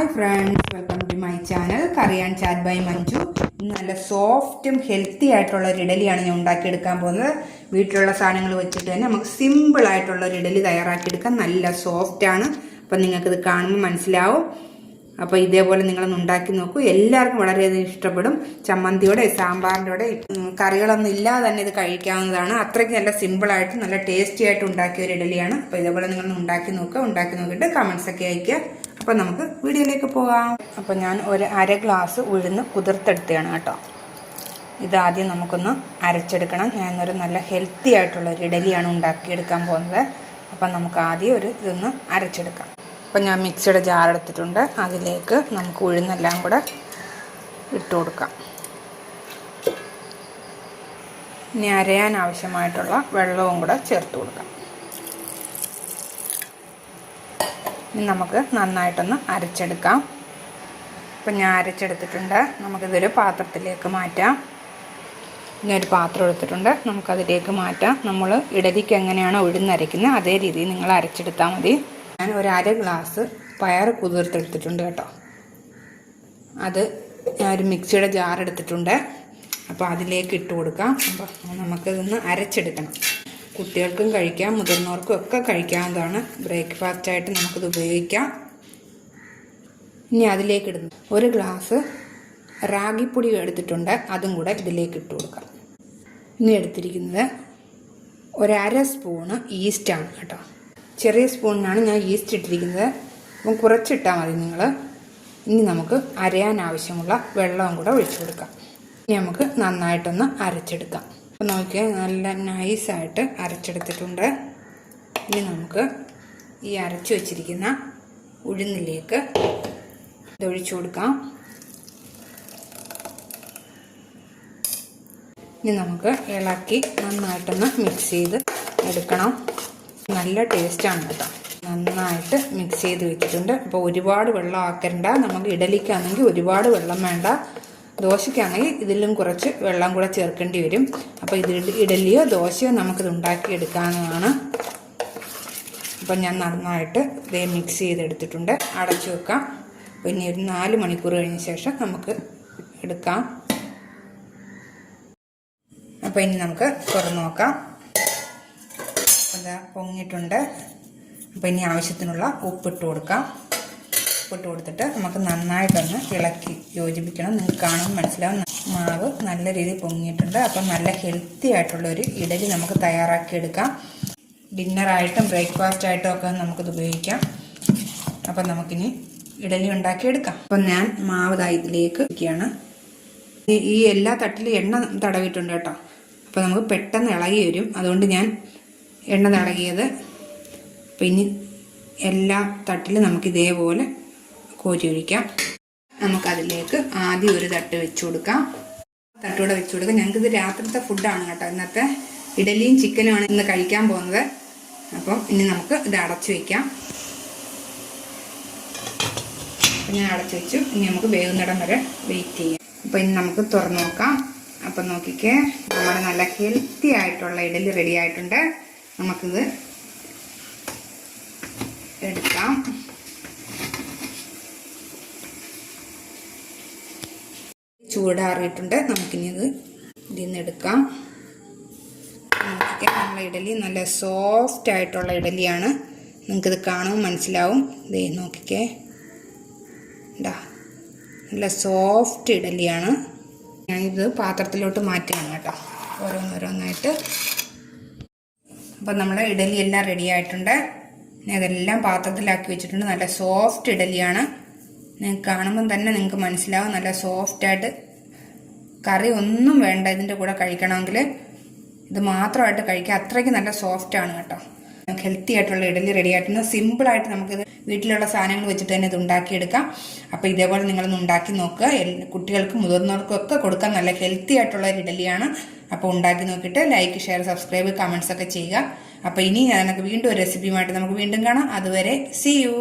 Hi friends welcome to my channel കറിയാൻ chat by Manju നല്ല സോഫ്റ്റും healthy ആയിട്ടുള്ള ഒരു ഇഡലിയാണ് ഞാൻ ഉണ്ടാക്കിയെടുക്കാൻ പോകുന്നത്. വീട്ടിലുള്ള സാധനങ്ങൾ വെച്ചിട്ട് തന്നെ നമുക്ക് സിമ്പിൾ ആയിട്ടുള്ള ഒരു ഇഡലി തയ്യാറാക്കിയെടുക്കാം. നല്ല സോഫ്റ്റ് ആണ്. അപ്പം നിങ്ങൾക്കിത് കാണുമ്പോൾ മനസ്സിലാവും. അപ്പോൾ ഇതേപോലെ നിങ്ങളൊന്ന് ഉണ്ടാക്കി നോക്കൂ. എല്ലാവർക്കും വളരെയധികം ഇഷ്ടപ്പെടും. ചമ്മന്തിയോടെ സാമ്പാറിന്റെ കറികളൊന്നും ഇല്ലാതെ തന്നെ ഇത് കഴിക്കാവുന്നതാണ്. അത്രയ്ക്ക് നല്ല സിമ്പിളായിട്ട് നല്ല ടേസ്റ്റി ആയിട്ട് ഉണ്ടാക്കിയ ഒരു ഇഡലിയാണ്. അപ്പോൾ ഇതേപോലെ നിങ്ങളൊന്ന് ഉണ്ടാക്കി നോക്കുക. ഉണ്ടാക്കി നോക്കിയിട്ട് കമൻസൊക്കെ അയക്കുക അപ്പോൾ നമുക്ക് വീഡിയോയിലേക്ക് പോകാം. അപ്പോൾ ഞാൻ ഒരു അര ഗ്ലാസ് ഉഴുന്ന് കുതിർത്തെടുത്തതാണ് കേട്ടോ. ഇതാദ്യം നമുക്കൊന്ന് അരച്ചെടുക്കണം. ഞാനൊരു നല്ല ഹെൽത്തി ആയിട്ടുള്ള ഒരു ഇഡലിയാണ് ഉണ്ടാക്കിയെടുക്കാൻ പോകുന്നത്. അപ്പം നമുക്ക് ആദ്യം ഒരു ഇതൊന്ന് അരച്ചെടുക്കാം. അപ്പം ഞാൻ മിക്സിയുടെ ജാർ എടുത്തിട്ടുണ്ട്. അതിലേക്ക് നമുക്ക് ഉഴുന്നെല്ലാം കൂടെ ഇട്ട് കൊടുക്കാം. ഇനി അരയാൻ ആവശ്യമായിട്ടുള്ള വെള്ളവും കൂടെ ചേർത്ത് കൊടുക്കാം. ഇനി നമുക്ക് നന്നായിട്ടൊന്ന് അരച്ചെടുക്കാം. ഇപ്പം ഞാൻ അരച്ചെടുത്തിട്ടുണ്ട്. നമുക്കിതൊരു പാത്രത്തിലേക്ക് മാറ്റാം. ഇനി ഒരു പാത്രം എടുത്തിട്ടുണ്ട്. നമുക്കതിലേക്ക് മാറ്റാം. നമ്മൾ ഇടലിക്ക് എങ്ങനെയാണോ ഉഴുന്നരയ്ക്കുന്നത് അതേ രീതിയിൽ നിങ്ങൾ അരച്ചെടുത്താൽ മതി. ഞാൻ ഒരു അര ഗ്ലാസ് പയർ കുതിർത്തെടുത്തിട്ടുണ്ട് കേട്ടോ. അത് ഞാൻ ഒരു മിക്സിയുടെ ജാർ എടുത്തിട്ടുണ്ട്. അപ്പോൾ അതിലേക്ക് ഇട്ട് കൊടുക്കാം. അപ്പോൾ നമുക്കിതൊന്ന് അരച്ചെടുക്കണം. കുട്ടികൾക്കും കഴിക്കാം മുതിർന്നവർക്കും ഒക്കെ കഴിക്കാവുന്നതാണ്. ബ്രേക്ക്ഫാസ്റ്റ് ആയിട്ട് നമുക്കിത് ഉപയോഗിക്കാം. ഇനി അതിലേക്ക് ഇടുന്നു. ഒരു ഗ്ലാസ് റാഗിപ്പൊടി എടുത്തിട്ടുണ്ട്. അതും കൂടെ ഇതിലേക്ക് ഇട്ട് കൊടുക്കാം. ഇനി എടുത്തിരിക്കുന്നത് ഒരര സ്പൂണ് ഈസ്റ്റാണ് കേട്ടോ. ചെറിയ സ്പൂണിനാണ് ഞാൻ ഈസ്റ്റ് ഇട്ടിരിക്കുന്നത്. അപ്പം കുറച്ചിട്ടാൽ മതി നിങ്ങൾ. ഇനി നമുക്ക് അരയാൻ ആവശ്യമുള്ള വെള്ളവും കൂടെ ഒഴിച്ചു കൊടുക്കാം. ഇനി നമുക്ക് നന്നായിട്ടൊന്ന് അരച്ചെടുക്കാം. അപ്പം നോക്കിയാൽ നല്ല നൈസായിട്ട് അരച്ചെടുത്തിട്ടുണ്ട്. ഇനി നമുക്ക് ഈ അരച്ചു വച്ചിരിക്കുന്ന ഉഴുന്നിലേക്ക് ഇതൊഴിച്ചു കൊടുക്കാം. ഇനി നമുക്ക് ഇളക്കി നന്നായിട്ടൊന്ന് മിക്സ് ചെയ്ത് എടുക്കണം. നല്ല ടേസ്റ്റാണ് കേട്ടോ. നന്നായിട്ട് മിക്സ് ചെയ്ത് വെച്ചിട്ടുണ്ട്. അപ്പോൾ ഒരുപാട് വെള്ളം ആക്കണ്ട. നമുക്ക് ഇഡലിക്കാണെങ്കിൽ ഒരുപാട് വെള്ളം വേണ്ട. ദോശയ്ക്കാണെങ്കിൽ ഇതിലും കുറച്ച് വെള്ളം കൂടെ ചേർക്കേണ്ടി വരും. അപ്പോൾ ഇത് ഇഡലിയോ ദോശയോ നമുക്കിത് ഉണ്ടാക്കിയെടുക്കാവുന്നതാണ് അപ്പം ഞാൻ നന്നായിട്ട് ഇതേ മിക്സ് ചെയ്തെടുത്തിട്ടുണ്ട്. അടച്ചു വെക്കാം. പിന്നെ ഒരു നാല് മണിക്കൂർ കഴിഞ്ഞ ശേഷം നമുക്ക് എടുക്കാം. അപ്പോൾ ഇനി നമുക്ക് തുറന്ന് നോക്കാം. അതാ പൊങ്ങിയിട്ടുണ്ട്. അപ്പോൾ ഇനി ആവശ്യത്തിനുള്ള ഉപ്പിട്ട് കൊടുക്കാം. ഉപ്പിട്ട് കൊടുത്തിട്ട് നമുക്ക് നന്നായിട്ടൊന്ന് ഇളക്കി യോജിപ്പിക്കണം. നിങ്ങൾക്ക് കാണുമ്പോൾ മനസ്സിലാവും. മാവ് നല്ല രീതിയിൽ പൊങ്ങിയിട്ടുണ്ട്. അപ്പം നല്ല ഹെൽത്തി ആയിട്ടുള്ള ഒരു ഇഡലി നമുക്ക് തയ്യാറാക്കിയെടുക്കാം. ഡിന്നറായിട്ടും ബ്രേക്ക്ഫാസ്റ്റ് ആയിട്ടും ഒക്കെ നമുക്കിത് ഉപയോഗിക്കാം. അപ്പം നമുക്കിനി ഇഡലി ഉണ്ടാക്കിയെടുക്കാം. അപ്പം ഞാൻ മാവ് ഇതിലേക്ക് വയ്ക്കുകയാണ് ഈ- ഈ എല്ലാ തട്ടിലും എണ്ണ തടവിയിട്ടുണ്ട് കേട്ടോ. അപ്പോൾ നമുക്ക് പെട്ടെന്ന് ഇളകി വരും. അതുകൊണ്ട് ഞാൻ എണ്ണ തടകിയത്. അപ്പം ഇനി എല്ലാ തട്ടിലും നമുക്ക് ഇതേപോലെ കോരി ഒഴിക്കാം. നമുക്കതിലേക്ക് ആദ്യം ഒരു തട്ട് വെച്ച് കൊടുക്കാം. തട്ടൂടെ വെച്ച് കൊടുക്കാം. ഞങ്ങൾക്കിത് രാത്രിത്തെ ഫുഡാണ് കേട്ടോ. ഇന്നത്തെ ഇഡലിയും ചിക്കനുമാണ് ഇന്ന് കഴിക്കാൻ പോകുന്നത്. അപ്പം ഇനി നമുക്ക് ഇത് അടച്ചു വയ്ക്കാം അപ്പം ഞാൻ അടച്ചു വെച്ചു. ഇനി നമുക്ക് വേവുന്നിടം വരെ വെയിറ്റ് ചെയ്യാം. അപ്പം ഇനി നമുക്ക് തുറന്നു നോക്കാം. അപ്പം നോക്കിക്കേ നമ്മുടെ നല്ല ഹെൽത്തി ആയിട്ടുള്ള ഇഡലി റെഡി ആയിട്ടുണ്ട്. നമുക്കിത് എടുക്കാം. ചൂടാറിയിട്ടുണ്ട്. നമുക്കിനി അത് ഇതിൽ നിന്ന് എടുക്കാം നമ്മളെ ഇഡലി നല്ല സോഫ്റ്റ് ആയിട്ടുള്ള ഇഡലിയാണ്. നിങ്ങൾക്കിത് കാണുമ്പോൾ മനസ്സിലാവും. ഇതേ നോക്കിക്കേ. ഇതാ നല്ല സോഫ്റ്റ് ഇഡലിയാണ്. ഞാനിത് പാത്രത്തിലോട്ട് മാറ്റുകയാണ് കേട്ടോ. ഓരോന്നോരോന്നായിട്ട്. അപ്പം നമ്മുടെ ഇഡലി എല്ലാം റെഡി ആയിട്ടുണ്ട്. ഞാൻ അതെല്ലാം പാത്രത്തിലാക്കി വെച്ചിട്ടുണ്ട്. നല്ല സോഫ്റ്റ് ഇഡലിയാണ്. നിങ്ങൾക്ക് കാണുമ്പം തന്നെ നിങ്ങൾക്ക് മനസ്സിലാവും. നല്ല സോഫ്റ്റായിട്ട് കറി ഒന്നും വേണ്ട ഇതിന്റെ കൂടെ കഴിക്കണമെങ്കിൽ ഇത് മാത്രമായിട്ട് കഴിക്കുക. അത്രയ്ക്ക് നല്ല സോഫ്റ്റാണ് കേട്ടോ. ഹെൽത്തി ആയിട്ടുള്ള ഇഡലി റെഡി ആയിട്ടുണ്ട്. സിമ്പിളായിട്ട് നമുക്കിത് വീട്ടിലുള്ള സാധനങ്ങൾ വെച്ചിട്ട് തന്നെ ഇത് ഉണ്ടാക്കിയെടുക്കാം. അപ്പോൾ ഇതേപോലെ നിങ്ങളൊന്ന് ഉണ്ടാക്കി നോക്കുക. കുട്ടികൾക്കും മുതിർന്നവർക്കും ഒക്കെ കൊടുക്കാൻ നല്ല ഹെൽത്തി ആയിട്ടുള്ള ഒരു ഇഡലിയാണ്. അപ്പോൾ ഉണ്ടാക്കി നോക്കിയിട്ട് ലൈക്ക് ഷെയർ സബ്സ്ക്രൈബ് കമൻസ് ഒക്കെ ചെയ്യുക. അപ്പോൾ ഇനി ഞാനൊക്കെ വീണ്ടും ഒരു റെസിപ്പിയുമായിട്ട് നമുക്ക് വീണ്ടും കാണാം. അതുവരെ സി യു